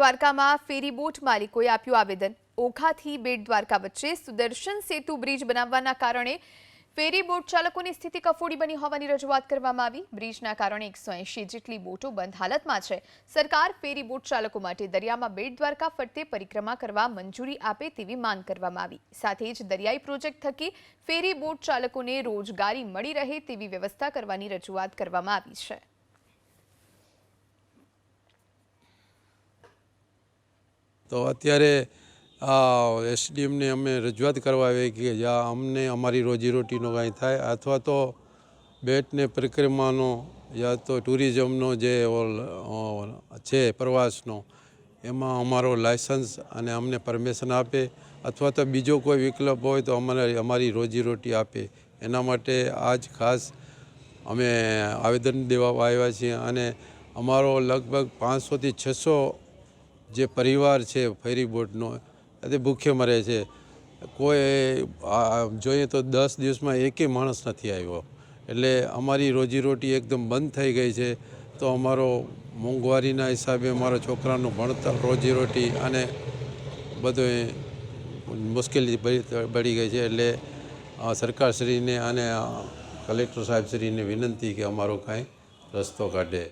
દ્વારકામાં ફેરીબોટ માલિકોએ આપ્યું આવેદન. ઓખાથી બેટ દ્વારકા વચ્ચે સુદર્શન સેતુ બ્રિજ બનાવવાના કારણે ફેરીબોટ ચાલકોની સ્થિતિ કફોડી બની હોવાની રજૂઆત કરવામાં આવી. બ્રિજના કારણે એકસો એંશી જેટલી બોટો બંધ હાલતમાં છે. સરકાર ફેરીબોટ ચાલકો માટે દરિયામાં બેટ દ્વારકા ફરતે પરિક્રમા કરવા મંજૂરી આપે તેવી માંગ કરવામાં આવી. સાથે જ દરિયાઈ પ્રોજેક્ટ થકી ફેરીબોટ ચાલકોને રોજગારી મળી રહે તેવી વ્યવસ્થા કરવાની રજૂઆત કરવામાં આવી છે. તો અત્યારે, આ એસડીએમને અમે રજૂઆત કરવા આવી કે જ્યાં અમને અમારી રોજીરોટીનો કાંઈ થાય, અથવા તો બેટને પરિક્રમાનો યા તો ટુરિઝમનો જે ઓલ છે પ્રવાસનો, એમાં અમારો લાયસન્સ અને અમને પરમિશન આપે, અથવા તો બીજો કોઈ વિકલ્પ હોય તો અમને અમારી રોજીરોટી આપે. એના માટે આજ ખાસ અમે આવેદન દેવા આવ્યા છીએ અને અમારો લગભગ પાંચસોથી છસો જે પરિવાર છે, ફેરી બોટનો તે ભૂખે મરે છે. કોઈ જોઈએ તો દસ દિવસમાં એકેય માણસ નથી આવ્યો. એટલે અમારી રોજીરોટી એકદમ બંધ થઈ ગઈ છે. તો અમારો મોંઘવારીના હિસાબે અમારા છોકરાનું ભણતર, રોજીરોટી અને બધું મુશ્કેલી બળી ગઈ છે. એટલે સરકારશ્રીને અને કલેક્ટર સાહેબશ્રીને વિનંતી કે અમારો કાંઈ રસ્તો કાઢે.